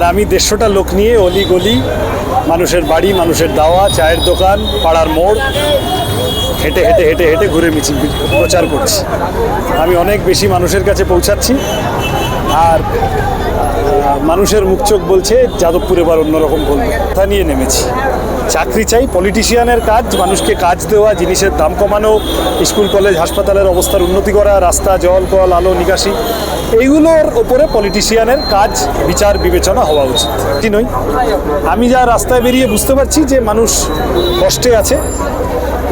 আর আমি দেড়শোটা লোক নিয়ে অলি গলি, মানুষের বাড়ি, মানুষের দাওয়া, চায়ের দোকান, পাড়ার মোড়, হেঁটে হেঁটে হেঁটে হেঁটে ঘুরে মিছিল প্রচার করছি। আমি অনেক বেশি মানুষের কাছে পৌঁছাচ্ছি। আর মানুষের মুখ চোখ বলছে, যাদবপুর এবার অন্যরকম বলবে। তা নিয়ে নেমেছি? চাকরি চাই পলিটিশিয়ানের কাজ, মানুষকে কাজ দেওয়া, জিনিসের দাম কমানো, স্কুল, কলেজ, হাসপাতালের অবস্থার উন্নতি করা, রাস্তা, জল, কল, আলো, নিকাশি, এইগুলোর ওপরে পলিটিশিয়ানের কাজ, বিচার, বিবেচনা হওয়া উচিত। কি নই আমি যা রাস্তায় বেরিয়ে বুঝতে পারছি যে মানুষ কষ্টে আছে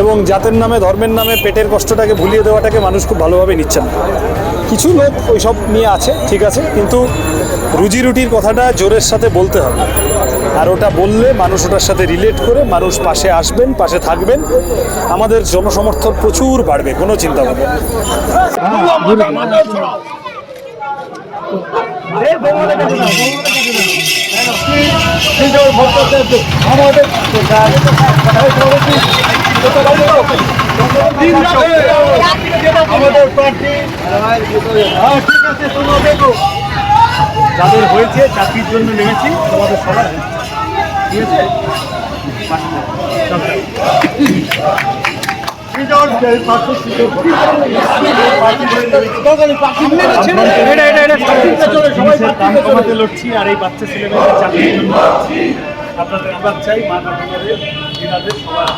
এবং জাতের নামে, ধর্মের নামে, পেটের কষ্টটাকে ভুলিয়ে দেওয়াটাকে মানুষ খুব ভালোভাবে নিচ্ছেন কিছু লোক ওইসব নিয়ে আছে, ঠিক আছে, কিন্তু রুজি রুটির কথাটা জোরের সাথে বলতে হবে। আর ওটা বললে মানুষ ওটার সাথে রিলেট করে, মানুষ পাশে আসবেন, পাশে থাকবেন। আমাদের জনসমর্থন প্রচুর বাড়বে, কোনো চিন্তা ভাবনা আমাদের হ্যাঁ ঠিক আছে দেখো। যাদের হয়েছে চাকরির জন্য নেমেছি তোমাদের সবার। ঠিক আছে? লড়ছি আর এই বাচ্চা ছেলেমেয়েদের চাকরির জন্য। আপনাদের আবার চাই মা কাকিমাদের দিনাদের সবার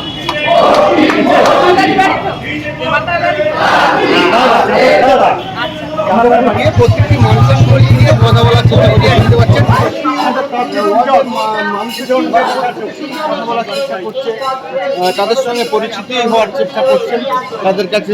প্রত্যেকটি মানুষের শরীর নিয়ে কথা বলার চেষ্টা করছি বুঝতে পারছেন? তাদের সঙ্গে পরিচিতি হওয়ার চেষ্টা করছেন তাদের কাছে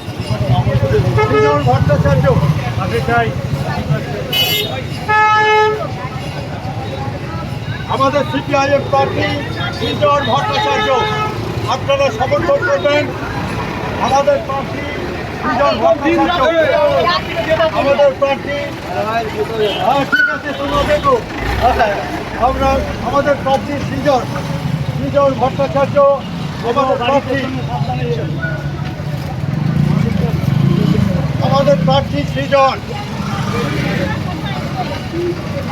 ভট্টাচার্য আগে চাই আমাদের সিপিআইএম প্রার্থী সৃজন ভট্টাচার্য, আপনারা সমর্থন করবেন। আমাদের প্রার্থী সৃজন ভট্টাচার্য, আমাদের প্রার্থী হ্যাঁ ঠিক আছে, তোমরা দেখো। আমরা আমাদের প্রার্থী সৃজন সৃজন ভট্টাচার্য, আমাদের আমাদের প্রার্থী সৃজন।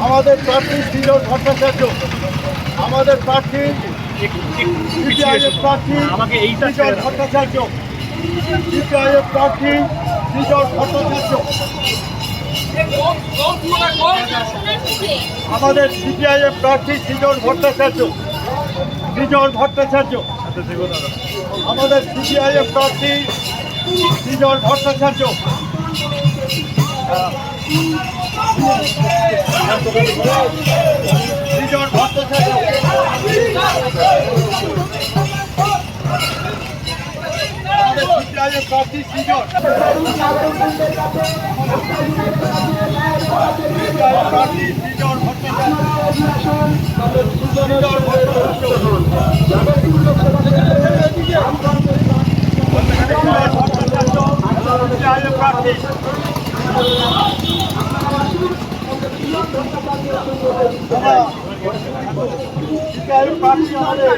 আমাদের প্রার্থী সৃজন ভট্টাচার্য। আমাদের প্রার্থী প্রার্থী সৃজন ভট্টাচার্য। সিপিআইএম প্রার্থী সৃজন ভট্টাচার্য। আমাদের সিপিআইএম প্রার্থী সৃজন ভট্টাচার্য। সৃজন ভট্টাচার্য। আমাদের সিপিআইএম প্রার্থী সৃজন ভট্টাচার্য। সৃজন ভট্টাচার্য। আমাদের সিপিআইএম প্রার্থী সৃজন প্রার্থী সৃজন সিপিআইএম প্রার্থী। সিপিআইএম প্রার্থী আমাদের।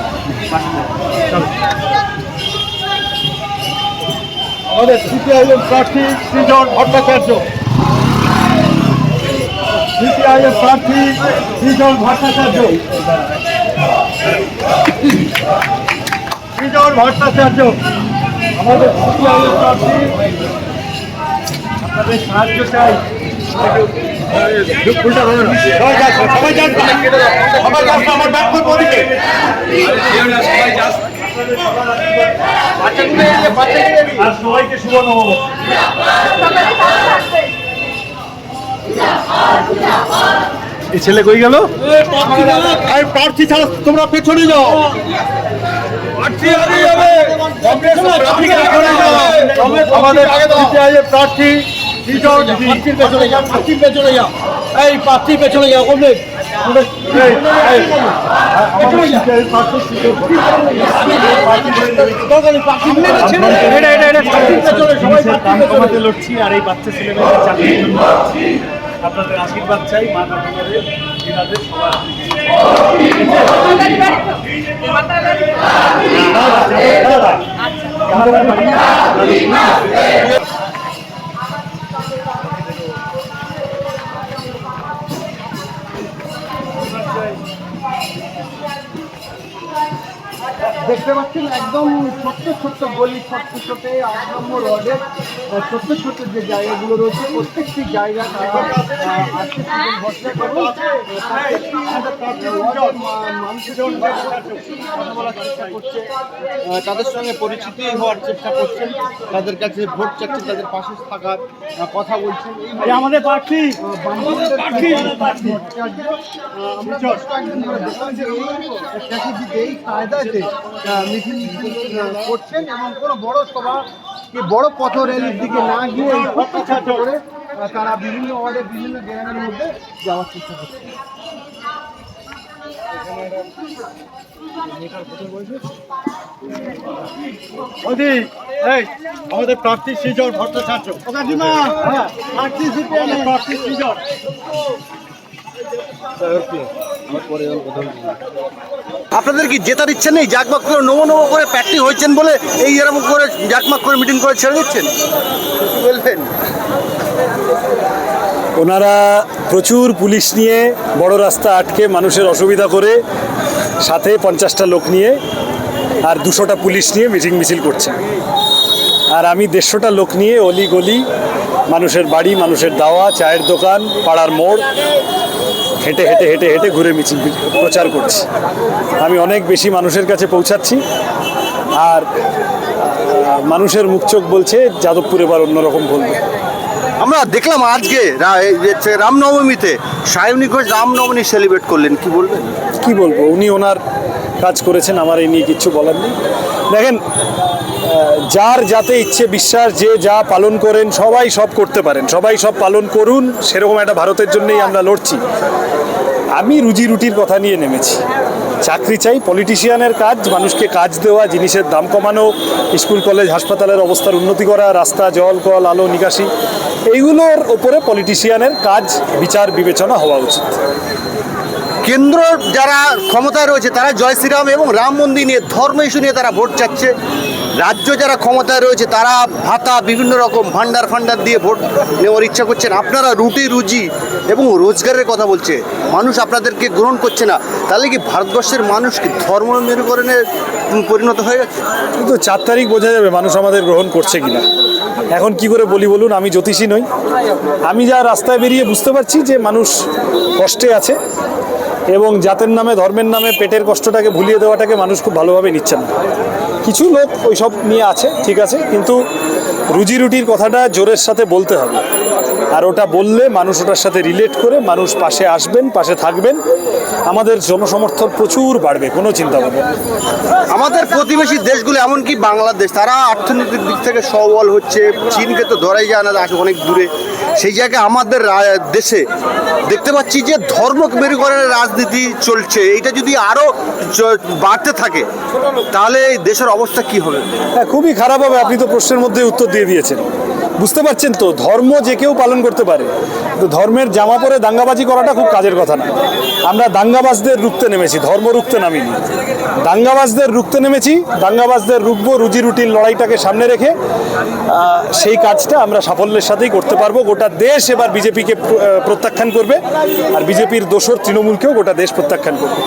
আমাদের সিপিআইএম প্রার্থী সৃজন ভট্টাচার্য। সিপিআইএম প্রার্থী সৃজন ভট্টাচার্য। সৃজন ভট্টাচার্য, আমাদের সিপিআইএম প্রার্থী। আপনাদের সাহায্য চাই। সবাইকে শুভ নববর্ষ এই ছেলে কই গেল? আরে প্রার্থী ছাড়া তোমরা পেছনে যাও। প্রার্থী হারিয়ে যাবে। কংগ্রেস প্রার্থী পেছনে যাও আমাদের প্রার্থী। প্রার্থীর পেছনে যাও প্রার্থীর পেছনে যাও। এই প্রার্থীর পেছনে যাও লড়ছি আর এই বাচ্চা লড়ছি। আপনাদের আশীর্বাদ চাই মা কাকিমাদের দিনাদের সবার দেখতে পাচ্ছেন একদম ছোট্ট ছোট্ট গলি ছোট্ট ছোট্ট আট নম্বর ছোট্ট ছোট্ট যে জায়গাগুলো রয়েছে প্রত্যেকটি জায়গা তারা আজকে ভরসা তাদের সঙ্গে পরিচিতি হওয়ার চেষ্টা করছেন। তাদের কাছে ভোট চাচ্ছেন তাদের পাশে থাকার কথা বলছেন। আমাদের প্রার্থী। প্রার্থী। আমরা দেখলাম যে এই কায়দাতে মিছিল করছেন এবং কোনো বড় সভা কি বড় পথ র্যালির দিকে না গিয়ে করে তারা বিভিন্ন ওয়ার্ডে বিভিন্ন গ্রামের মধ্যে যাওয়ার চেষ্টা করছেন আমাদের প্রার্থী সৃজন ভট্টাচার্য। হ্যাঁ প্রার্থী সৃজন আপনাদের কি জেতার ইচ্ছে নেই? জাকমাক করে নমো নমো করে প্যাক্টি হয়েছেন বলে এই এরকম করে জাকমাক করে মিটিং করে ছেড়ে দিচ্ছেন? ওনারা প্রচুর পুলিশ নিয়ে বড় রাস্তা আটকে মানুষের অসুবিধা করে সাথে পঞ্চাশটা লোক নিয়ে আর দুশোটা পুলিশ নিয়ে মিটিং মিছিল করছেন। আর আমি দেড়শোটা লোক নিয়ে অলি গলি, মানুষের বাড়ি, মানুষের দাওয়া, চায়ের দোকান, পাড়ার মোড় হেঁটে হেঁটে হেঁটে হেঁটে ঘুরে মিছিল প্রচার করছি। আমি অনেক বেশি মানুষের কাছে পৌঁছাচ্ছি। আর মানুষের মুখ চোখ বলছে যাদবপুর এবার অন্যরকম বলবে। আমরা দেখলাম আজকে রা- এই যে রামনবমীতে সায়নী ঘোষ রামনবমী সেলিব্রেট করলেন কি বলবেন? কি বলব? উনি ওনার কাজ করেছেন আমার এই নিয়ে কিচ্ছু বলার নেই। দেখেন যার যাতে ইচ্ছে বিশ্বাস, যে যা পালন করেন, সবাই সব করতে পারেন। সবাই সব পালন করুন, সেরকম একটা ভারতের জন্যই আমরা লড়ছি। আমি রুজি রুটির কথা নিয়ে নেমেছি। চাকরি চাই পলিটিশিয়ানের কাজ, মানুষকে কাজ দেওয়া, জিনিসের দাম কমানো, স্কুল, কলেজ, হাসপাতালের অবস্থার উন্নতি করা, রাস্তা, জল, কল, আলো, নিকাশি, এইগুলোর ওপরে পলিটিশিয়ানের কাজ, বিচার, বিবেচনা হওয়া উচিত। কেন্দ্র যারা ক্ষমতায় রয়েছে, তারা জয় শ্রীরাম এবং রাম মন্দির নিয়ে ধর্ম ইস্যু নিয়ে তারা ভোট চাচ্ছে। রাজ্য যারা ক্ষমতায় রয়েছে, তারা ভাতা, বিভিন্ন রকম ভান্ডার ফান্ডার দিয়ে ভোট নেওয়ার ইচ্ছা করছেন। আপনারা রুটি, রুজি এবং রোজগারের কথা বলছে। মানুষ আপনাদেরকে গ্রহণ করছে না। তাহলে কি ভারতবর্ষের মানুষ কি ধর্ম মেরুকরণের পরিণত হয়ে যাচ্ছে কিন্তু চার তারিখ বোঝা যাবে মানুষ আমাদের গ্রহণ করছে কিনা। এখন কি করে বলি বলুন, আমি জ্যোতিষী নই। আমি যা রাস্তায় বেরিয়ে বুঝতে পারছি যে মানুষ কষ্টে আছে এবং জাতের নামে, ধর্মের নামে পেটের কষ্টটাকে ভুলিয়ে দেওয়াটাকে মানুষ খুব ভালোভাবে নিচ্ছেন কিছু লোক ওইসব নিয়ে আছে, ঠিক আছে, কিন্তু রুজি রুটির কথাটা জোরের সাথে বলতে হবে। আর ওটা বললে মানুষ ওটার সাথে রিলেট করে, মানুষ পাশে আসবেন, পাশে থাকবেন। আমাদের জনসমর্থন প্রচুর বাড়বে, কোনো চিন্তা নেই। আমাদের প্রতিবেশী দেশগুলো, এমনকি বাংলাদেশ, তারা অর্থনৈতিক দিক থেকে সবল হচ্ছে, চীনকে তো ধরাই যায় না অনেক দূরে। সেই জায়গায় আমাদের দেশে দেখতে পাচ্ছি যে ধর্ম মেরুকরণের রাজনীতি চলছে। এটা যদি আরও বাড়তে থাকে, তাহলে এই দেশের অবস্থা কি হবে? হ্যাঁ খুবই খারাপ হবে। আপনি তো প্রশ্নের মধ্যে উত্তর দিয়ে দিয়েছেন। বুঝতে পারছেন তো, ধর্ম যে কেউ পালন করতে পারে তো ধর্মের জামা পরে দাঙ্গাবাজি করাটা খুব কাজের কথা না। আমরা দাঙ্গাবাজদের রুখতে নেমেছি, ধর্ম রুখতে নামিনি। দাঙ্গাবাজদের রুখতে নেমেছি, দাঙ্গাবাজদের রুখবো রুজি রুটির লড়াইটাকে সামনে রেখে সেই কাজটা আমরা সাফল্যের সাথেই করতে পারব। গোটা দেশ এবার বিজেপিকে প্রত্যাখ্যান করবে, আর বিজেপির দোসর তৃণমূলকেও গোটা দেশ প্রত্যাখ্যান করবে।